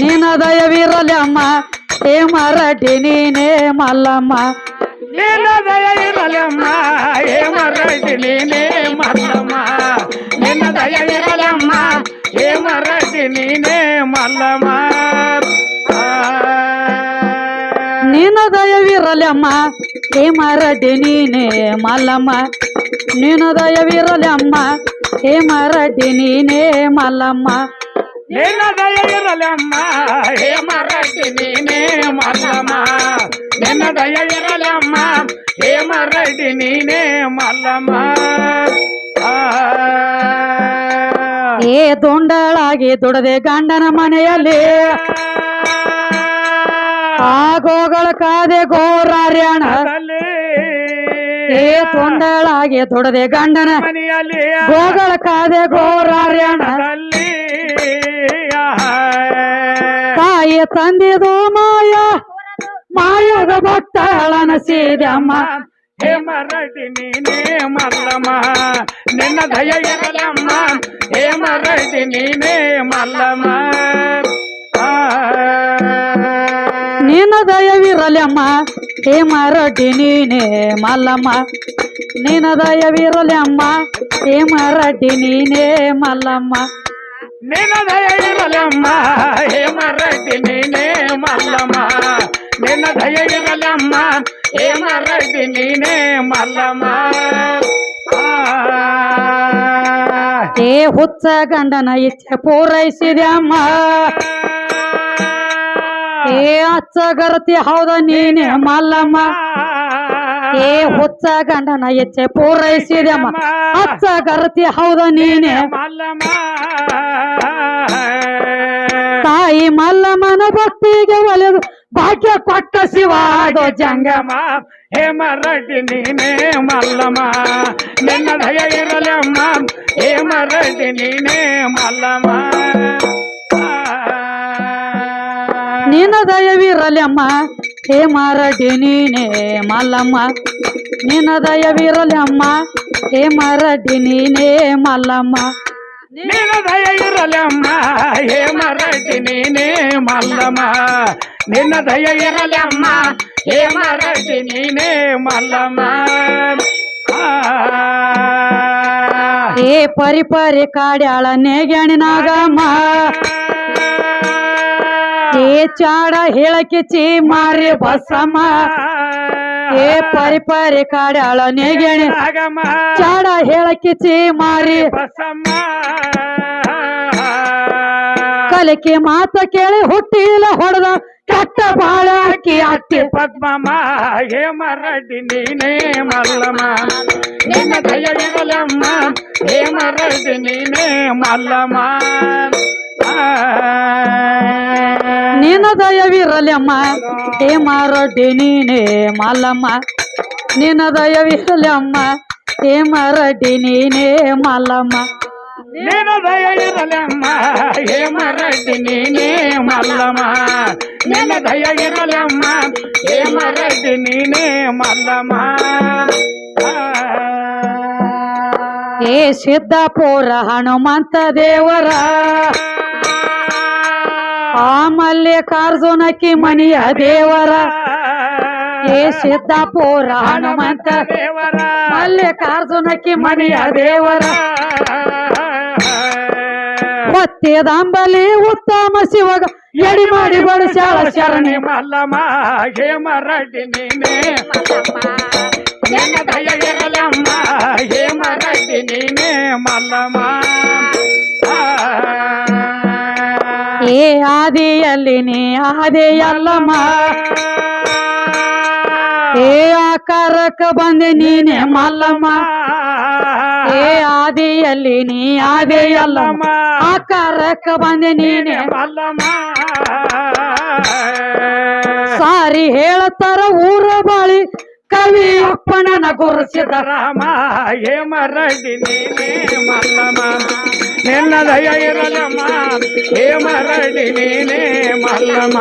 ನಿನ್ನ ದಯವಿರಲಿ ಅಮ್ಮ ಹೇ ಮರಟಿ ನೀನೇ ಮಲ್ಲಮ್ಮ. ನೀನ ದಯವಿರಲಿ ಅಮ್ಮ ಹೇ ಮರಟಿ ನೀನೇ ಮಲ್ಲಮ್ಮ. ನಿನ್ನ ದಯವಿರಲಿ ಅಮ್ಮ ಹೇ ಮರಟಿ ನೀನೇ ಮಲ್ಲಮ್ಮ. ನೀನ ನಿನ್ನ ದಯವಿರಲಿ ಅಮ್ಮ ಹೇ ಮರಟಿ ನೀನೇ ಮಲ್ಲಮ್ಮ. ನಿನ್ನ ದಯವಿರಲಿ ಅಮ್ಮ ಹೇ ಮರಟಿ ನೀನೇ ಮಲ್ಲಮ್ಮ. ನಿನ್ನ ದಯ ಇರಲಮ್ಮ ಹೇ ಮರಡಿ ನೀನೇ ಮಲ್ಲಮ್ಮ. ನಿನ್ನ ದಯ ಇರಲಮ್ಮ ಹೇ ಮರಡಿ ನೀನೇ ಮಲ್ಲಮ್ಮ. ಆ. ಏ ದುಂಡಳಾಗಿ ದುಡದೆ ಗಂಡನ ಮನೆಯಲ್ಲಿ. ಆಗೋಗಳ ಕಾದೆ ಗೋರಾರ್ಯಣ. ಏ ತೊಂಡಳಾಗಿ ದುಡದೆ ಗಂಡನ ಮನೆಯಲ್ಲಿ. ಗೋಗಳ ಕಾದೆ ಗೋರಾರ್ಯಣ. ತಂದಿದು ಮಾಯ. ಮಾಯದ ಭಕ್ತಳನ ಸೀದಮ್ಮ ಹೇ ಮರಡಿ ನೀನೇ ಮಲ್ಲಮ್ಮ. ನಿನ್ನ ದಯ ಇರಲಮ್ಮ ಹೇ ಮರಡಿ ನೀನೇ ಮಲ್ಲಮ್ಮ. ನಿನ್ನ ದಯವಿರಲಮ್ಮ ಹೇ ಮರಡಿ ನೀನೇ ಮಲ್ಲಮ್ಮ. ನಿನ್ನ ದಯವಿರಲಮ್ಮ ಹೇಮರಡಿ ನೀನೇ ಮಲ್ಲಮ್ಮ. ನಿನ್ನ ದಯ ಇರಲಮ್ಮ ಹೇ ಮರಡಿ ನೀನೇ ಮಲ್ಲಮ್ಮ. ನಿನ್ನ ದಯ ಇರಲಮ್ಮ ಹೇ ಮರಡಿ ನೀನೇ ಮಲ್ಲಮ್ಮ. ಏ ಹುಚ್ಚ ಗಂಡನ ಇಚ್ಛೆ ಪೂರೈಸಿದ್ಯಮ್ಮ. ಏ ಅಚ್ಚ ಗರ್ತಿ ಹೌದ ನೀನೇ ಮಲ್ಲಮ್ಮ. ಏ ಹುಚ್ಚ ಗಂಡನ ಇಚ್ಛೆ ಪೂರೈಸಿದೆ ಅಮ್ಮ. ಕರತಿ ಹೌದ ನೀನೆ? ಮಲ್ಲಮ್ಮ. ತಾಯಿ ಮಲ್ಲಮ್ಮನ ಭಕ್ತಿಗೆ ಒಲೆದು ಭಾಗ್ಯ ಕೊಟ್ಟ ಶಿವಾದೋ ಜಂಗಮ ಹೇ ಮರಡಿ ನೀನೇ ಮಲ್ಲಮ್ಮ. ನಿನ್ನ ದಯ ಇರಲಮ್ಮ ಹೇ ಮರಡಿ ನೀನೇ ಮಲ್ಲಮ್ಮ. ನಿನ್ನ ದಯವಿರಲಿ ಅಮ್ಮ. ಹೇ ಮಾರಡಿ ನೀನೇ ಮಲ್ಲಮ್ಮ. ನಿನ್ನ ದಯವಿರಲಿ ಅಮ್ಮ. ಹೇ ಮಾರಡಿ ನೀನೇ ಮಲ್ಲಮ್ಮ. ನಿನ್ನ ದಯ ಇರಲಮ್ಮ ಹೇ ಮಾರಡಿ ನೀನೇ ಮಲ್ಲಮ್ಮ. ನಿನ್ನ ದಯ ಇರಲಮ್ಮ ಹೇ ಮಾರಡಿ ನೀನೇ ಮಲ್ಲಮ್ಮ. ಹೇ. ಏ ಪರಿ ಪರಿ ಕಾಡ್ಯಾಳ ನೇಗ್ಯಾಣಿನಾಗಮ್ಮ ಚಾಡ ಹೇಳಕ್ಕೆ ಚೀ ಮಾರಿ ಬಸಮ್ಮ ಏ ಪರಿ ಪರಿ ಕಾಡ್ಯಾಳ ನೇಗ್ಯಾಣಿ ಆಗಮ ಚಾಡ ಹೇಳಕ್ಕೆ ಚೀ ಮಾರಿ ಬಸಮ್ಮ ಕಲಿಕೆ ಮಾತ ಕೇಳಿ ಹುಟ್ಟಿಲ್ಲ ಹೊಡೆದ ಕಟ್ಟ ಬಾಳ ಅಕ್ಕಿ ಅಟ್ಟಿ ಪದ್ಮಮ್ಮ ಹೇ ಮರಡಿ ನೀನೇ ಮಲ್ಲಮ್ಮ ನಿನ್ನ ದಯ ಇರಲಮ್ಮ ಹೇ ಮರಡಿ ನೀನೇ ಮಲ್ಲಮ್ಮ ಆ. ನಿನ್ನ ದಯವಿರಲಮ್ಮ ಹೇ ಮಾರಡ್ಡಿ ನೀನೇ ಮಲ್ಲಮ್ಮ. ನಿನ್ನ ದಯವಿರಲಮ್ಮ ಹೇ ಮಾರಡ್ಡಿ ನೀನೇ ಮಾಲಮ್ಮ ನಿನ್ನ ದಯವಿರಲಿ ಅಮ್ಮ ಹೇ ಮರಡಿ ನೀನೇ ಮಲ್ಲಮ್ಮ. ನಿನ್ನ ದಯ ಅಮ್ಮ ಹೇ ಮರಡಿ ನೀನೇ ಮಲ್ಲಮ್ಮ. ಏ ಸಿದ್ದಾಪುರ ಹನುಮಂತ ದೇವರ ಆ ಮಲ್ಲಿಕಾರ್ಜುನಕ್ಕಿ ಮನಿಯ ದೇವರ. ಏ ಸಿದ್ದಾಪುರ ಹನುಮಂತ ದೇವರ ಮಲ್ಲಿಕಾರ್ಜುನಕ್ಕಿ ಮನಿಯ ದೇವರ ಹೊತ್ತಿದಂಬಲಿ ಉತ್ತಮ ಶಿವಗ ಎಡಿ ಮಾಡಿ ಬಡಿಸ್ಯಾಳ ಶರಣಿ ಮಲ್ಲಮ್ಮ. ಹೇ ಮರಡಿ ನೀನೇ. ನಿನ್ನ ದಯ ಇರಲಮ್ಮ ಹೇ ಮರಡಿ ನೀನೇ ಮಲ್ಲಮ್ಮ. ಏ ಆದಿಯಲ್ಲಿ ನೀ ಆದಿಯಲ್ಲಮ್ಮ. ಏ ಆಕಾರಕ್ಕ ಬಂದೆ ನೀನೆ ಮಲ್ಲಮ್ಮ. ಏ ಆದಿಯಲ್ಲಿ ನೀ ಆದಿಯಲ್ಲಮ್ಮ. ಆಕಾರಕ್ಕ ಬಂದೆ ನೀನೆ ಮಲ್ಲಮ್ಮ. ಸಾರಿ ಹೇಳ್ತಾರ ಊರ ಬಾಳಿ. ಕವಿ ಅಪ್ಪನನ ಗುರುಸಿದ ರಾಮ ಹೇ ಮರಡಿ ನೀನೇ ಮಲ್ಲಮ್ಮ ನಿನ್ನ ದಯ ಇರಲಮ್ಮ ಹೇ ಮರಡಿ ನೀನೇ ಮಲ್ಲಮ್ಮ